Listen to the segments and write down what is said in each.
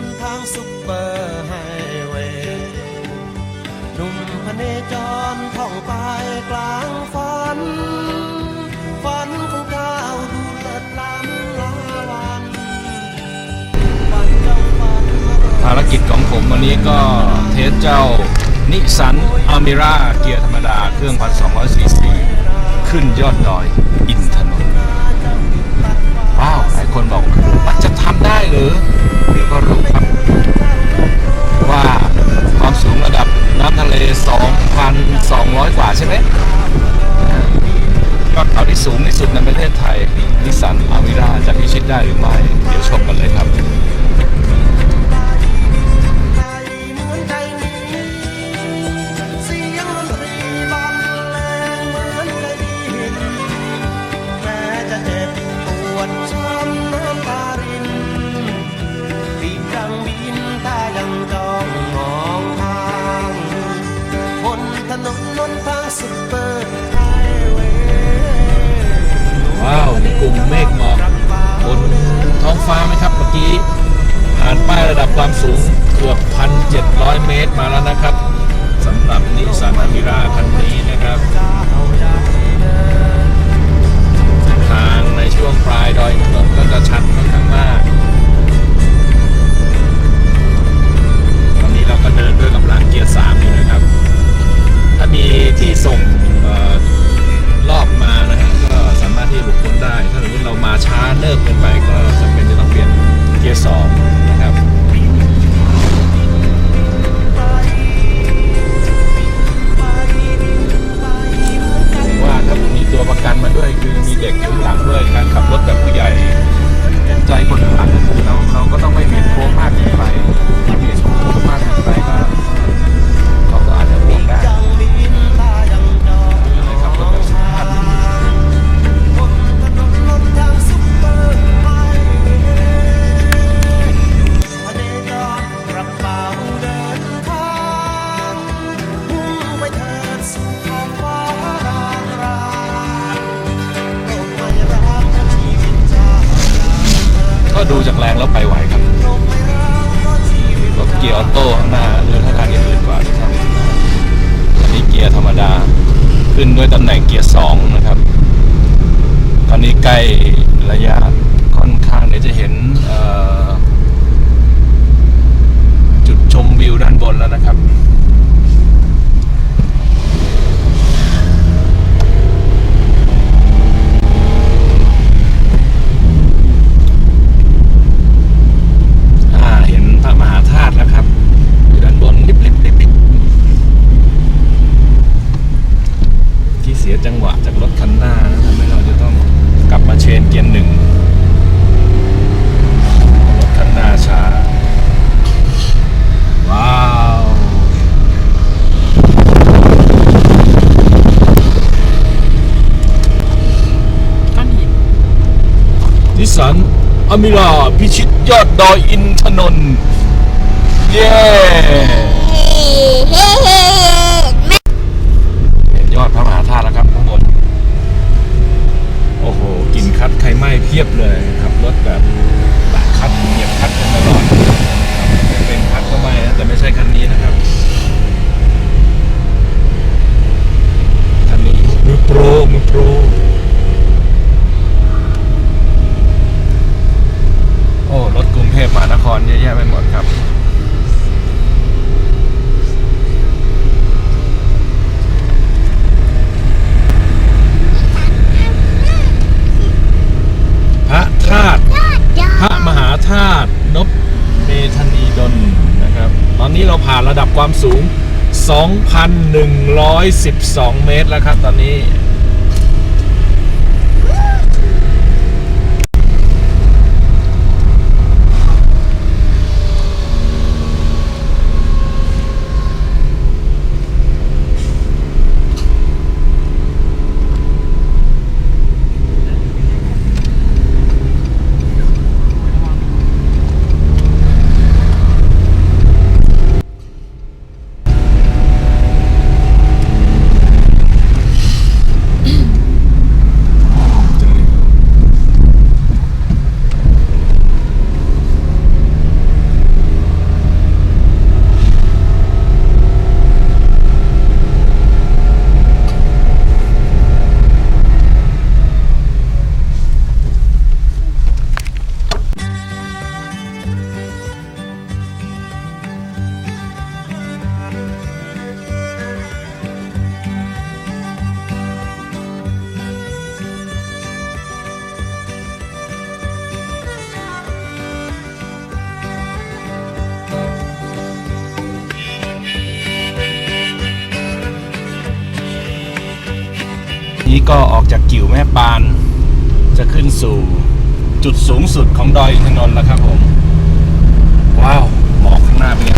นนหนทางซุปเปอร์ไฮเวย์หนุ่มพเนจรท่องไปกลางฝัน ฝันของเจ้าดูเลิศล้ำลาวันฝันเจ้าฝันมาเบิกภารกิจของผมวันนี้ก็เทสเจ้านิสันอ m มิราเกียร์ธรรมดาเครื่อง 1,200ซีซีขึ้นยอดดอยอินทนนท์ว้าว หลายคนบอก มันจะทำได้หรือเดี๋ยวก็รู้ครับ ว่าความสูงระดับน้ำทะเล 2,200 กว่าใช่ไหมยอดเขาที่สูงที่สุดในประเทศไทยนิสันอาวิราจะพิชิตได้หรือไม่ ว้าวมีกลุ่มเมฆหมอกบนท้องฟ้าไหมครับเมื่อกี้ผ่านป้ายระดับความสูงเกือบ 1,700 เมตรมาแล้วนะครับสำหรับนิสันอ m มิราคันนี้นะครับทางในช่วงปลายดอยถนนก็จะชันค่อนข้างมาก ดูจากแรงแล้วไปไหวครับกไม่รักเพราะชีวิตรถเกียร์ออโต้ข้างหน้าหรือถ้าทางอื่นกว่าที่ทำอันนี้เกียร์ธรรมดาขึ้นด้วยตำแหน่งเกียร์สองนะครับ ตอนนี้ใกล้ระยะค่อนข้างเดี๋ยวจะเห็นจุดชมวิวด้านบนแล้วนะครับ อ่าเห็นพระมหาธาตุแล้วครับ อยู่ด้านบนลิบลิบลิบลิบที่เสียจังหวะจากรถคันหน้านะทำให้เราจะต้องกลับมาเชนเกียร์หนึ่งรถคันหน้าช้า ว้าว ก้อนหิน นิ สัน อมิราพิชิตยอดดอยอินทนนท์เย้เห็นยอดพระมหาธาตุแล้วครับข้างบน โอ้โหกลินคัดไข่ไหม้เพียบเลยครับรถแบบ ระดับความสูง 2,112 เมตรแล้วครับตอนนี้ ก็ออกจากกิ่วแม่ปาน จะขึ้นสู่จุดสูงสุดของดอยอินทนนท์แล้วครับผม ว้าวหมอกข้างหน้าเป็นไง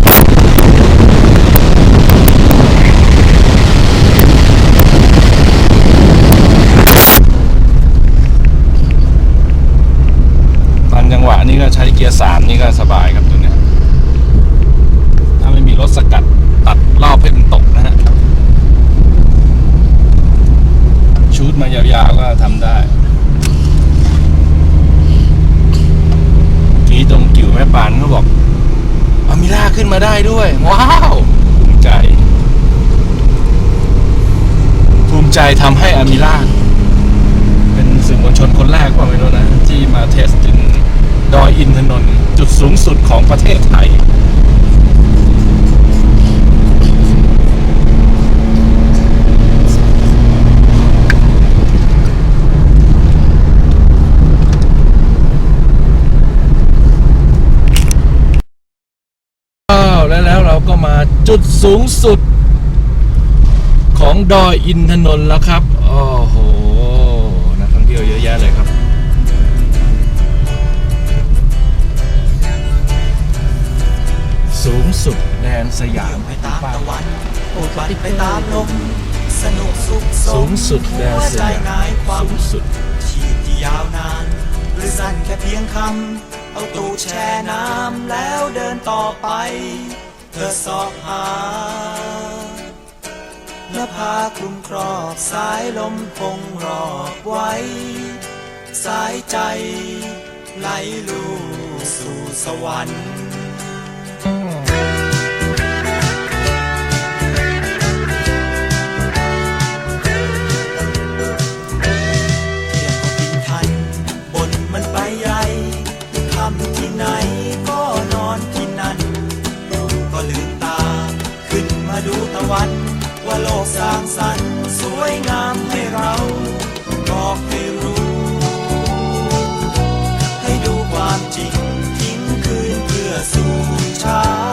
ตอนจังหวะนี้ก็ใช้เกียร์สามนี่ก็สบายครับตัวเนี้ยถ้าไม่มีรถสกัดตัดรอบให้มันตกนะฮะ ชูด มายาวๆก็ทำได้ทีตรงกิ่วแม่ปานเขาบอกอามิล่าขึ้นมาได้ด้วย ว้าวภูมิใจ ภูมิใจทำให้อามิล่าเป็นสื่อมวลชนคนแรกว่าไม่รู้นะ ที่มาเทสถึงดอยอินทนนท์จุดสูงสุดของประเทศไทย สูงสุดของดอยอินทนนท์แล้วครับโอ้โหนักท่องเที่ยวเยอะแยะเลยครับ สูงสุดแดนสยามไปตามตะวันโอบบันไปตามลมสนุกสุขสูงสุดแดนสยามนายความสูงสุดชีพที่ยาวนานหรือสั้นแค่เพียงคำเอาตู้แช่น้ำแล้วเดินต่อไป อสอบหาหน้าผาคลุมครอบสายลมคงรอบไว้ สายใจไหลลูสู่สวรรค์ วรรค์ว่าโลกสร้างสรรค์สวยงามให้เราบอกให้รู้ ให้ดูความจริงทิ้งคืนเพื่อสู่เช้า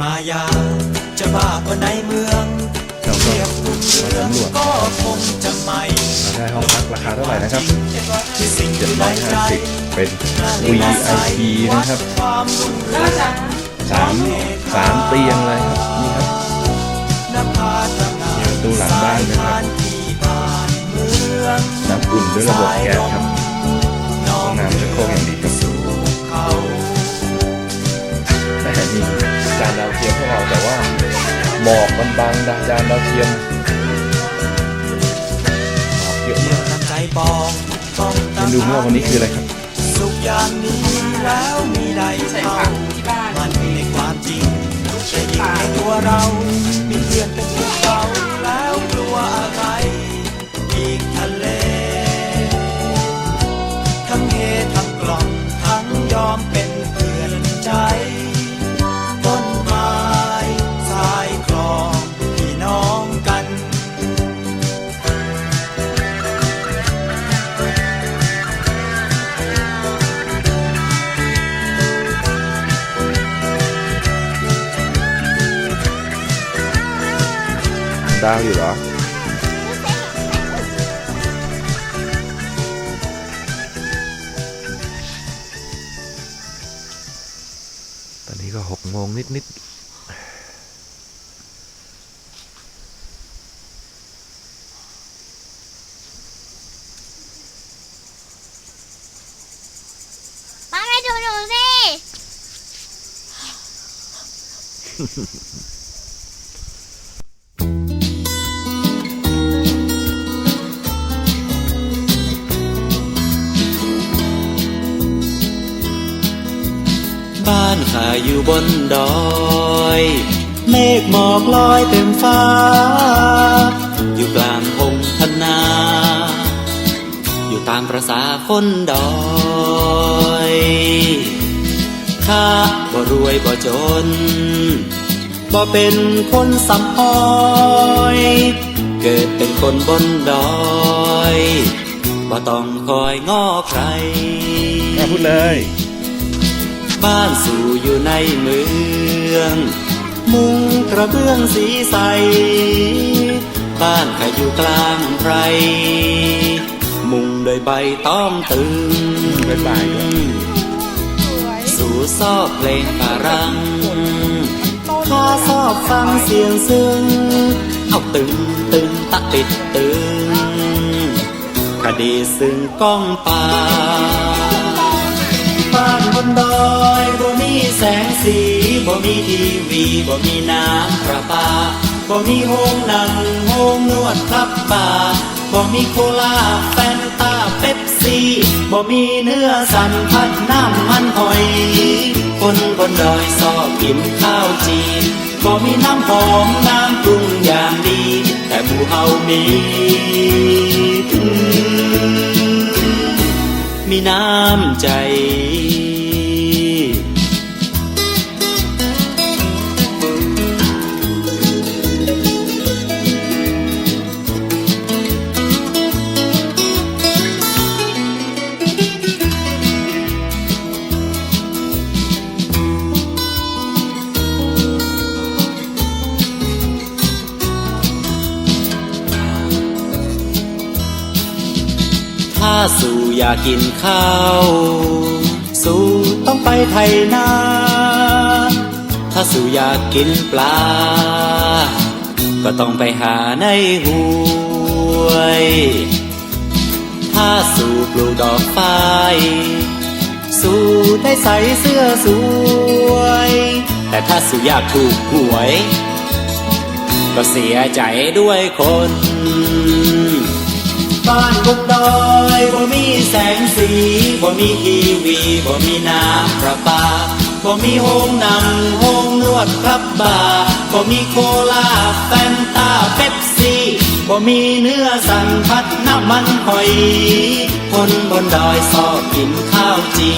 ม่มายา จะบ้ากว่าในเมืองเราก็เทียบรุ่งเรืองมาสำรวจก็คงจะไม่เราได้ห้องพักราคาเท่าไหร่นะครับที่สิ่งที่ในใจ750 เป็น VIP นะครับความรุ่งเรืองสามสามเตียงเลยครับนี่ครับนภาตงามีประตูหลังบ้านด้วยครับสายทที่บ้านเมืองน้ำอุ่นด้วยระบบแก๊สครับน้อห้องน้ำชักโครกอย่างดีครับสู่เขาแม่นี่ จานดาวเทียมให้เราแต่ว่าหมอกมันบังดาจานดาวเทียมหมอกเยอะเดียมาวกตามใจปองต้องตาคุณดูเมื่อวันนี้คืออะไรครับสุขอย่างนี้แล้วมีใดใส่เท่าผักที่บ้านมันในความจริงแต่ยิ่งในตัวเรามีเพื่อนเป็นภูเขา ดาวอยู่เหรอ ตอนนี้ก็หกโมงนิดๆมาให้ดูหนูสิ บ้านข้าอยู่บนดอย เมฆหมอกลอยเต็มฟ้า อยู่กลางพงพนา อยู่ตามประษาคนดอยข้าบ่รวยบ่จนบ่เป็นคนสำอ้อยเกิดเป็นคนบนดอยบ่ต้องคอยง้อใครมาพูดเลย บ้านสู่อยู่ในเมือง มุงกระเบื้องสีใส บ้านข้าอยู่กลางไรมุงโดยใบต้อมตึงบ๊ายบายด้วยสู่ซอบเพลงปารังข้าชอบฟังเสียงซึ้งเอาตึงตึงตะติดตึงคดีซึ่งก้องป่า นบนดอยบ่มีแสงสีบ่มีทีวีบ่มีน้ำประปาบ่มีโฮงหนังโฮงนวดครับบาร์บ่มีโคลาแฟนตาเป๊ปซี่บ่มีเนื้อสันพัดน้ำมันหอย คนบนดอยชอบกินข้าวจีนบ่มีน้ำหอมน้ำปรุงอย่างดี แต่หมูเฮามีมีน้ำใจ สู่อยากกินข้าว สู่ต้องไปไทยนาถ้าสู่อยากกินปลา ก็ต้องไปหาในห้วย ถ้าสู่ปลูกดอกไฟสู่ได้ใส่เสื้อสวย แต่ถ้าสู่อยากถูกหวย ก็เสียใจด้วยคน บ้านบนดอยบ่มีแสงสีบ่มีทีวีบ่มีน้ำประปาบ่มีโฮงหนังโฮงนวดครับบาร์บ่มีโคลาแฟนตาเป๊ปซี่บ่มีเนื้อสันพัดน้ำมันหอย คนบนดอยชอบกินข้าวจี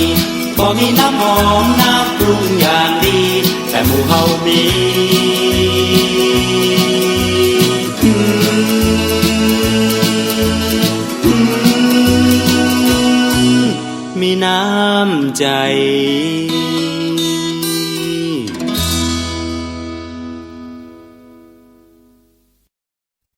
บ่มีน้ำหอมน้ำปรุงอย่างดี แต่หมู่เฮามี น้ำใจ